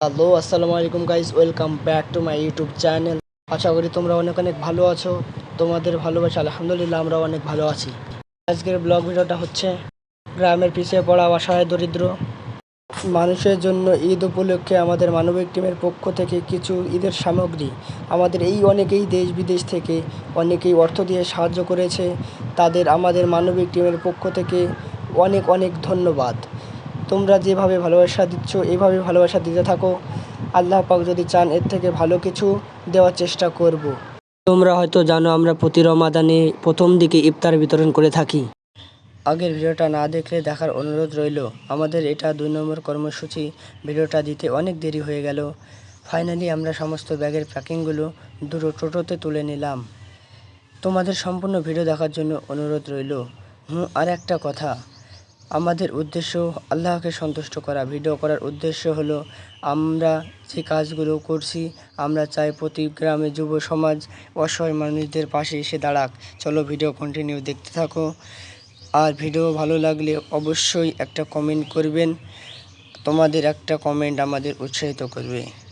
Hello, আসসালামু আলাইকুম guys welcome back to my YouTube channel আশা করি তোমরা অনেক অনেক ভালো আছো, তোমাদের ভালোবাসা, আলহামদুলিল্লাহ আমরা অনেক ভালো আছি। আজকের ব্লগ ভিডিওটা হচ্ছে গ্রামের পিছিয়ে পড়া অসহায় দরিদ্র। মানুষের জন্য ঈদ উপলক্ষে আমাদের মানবিক টিমের পক্ষ থেকে কিছু ঈদের সামগ্রী। আমাদের এই অনেকেই দেশ বিদেশ থেকে অনেকেই অর্থ দিয়ে সাহায্য করেছে। তাদের, আমাদের মানবিক টিমের পক্ষ থেকে অনেক অনেক ধন্যবাদ। তোমরা যেভাবে ভালোবাসা দিচ্ছ, এভাবে ভালোবাসা দিতে থাকো। আল্লাহ পাক যদি চান, এর থেকে ভালো কিছু দেওয়ার চেষ্টা করব। তোমরা হয়তো জানো, আমরা প্রতি রমাদানে প্রথম দিকে ইফতার বিতরণ করে থাকি। আগের ভিডিওটা না দেখলে দেখার অনুরোধ রইল। আমাদের এটা দুই নম্বর কর্মসূচি। ভিডিওটা দিতে অনেক দেরি হয়ে গেল। ফাইনালি আমরা সমস্ত ব্যাগের প্যাকিংগুলো দুটো টোটোতে তুলে নিলাম। তোমাদের সম্পূর্ণ ভিডিও দেখার জন্য অনুরোধ রইল। হুম, আর একটা কথা। আমাদের উদ্দেশ্য আল্লাহকে সন্তুষ্ট করা। ভিডিও করার উদ্দেশ্য হলো, আমরা যে কাজগুলো করছি, আমরা চাই প্রতি গ্রামে যুব সমাজ, অসহায় মানুষদের পাশে এসে দাঁড়াক। চলো ভিডিও কন্টিনিউ দেখতে থাকো। আর ভিডিও ভালো লাগলে অবশ্যই একটা কমেন্ট করবেন। তোমাদের একটা কমেন্ট আমাদের উৎসাহিত করবে।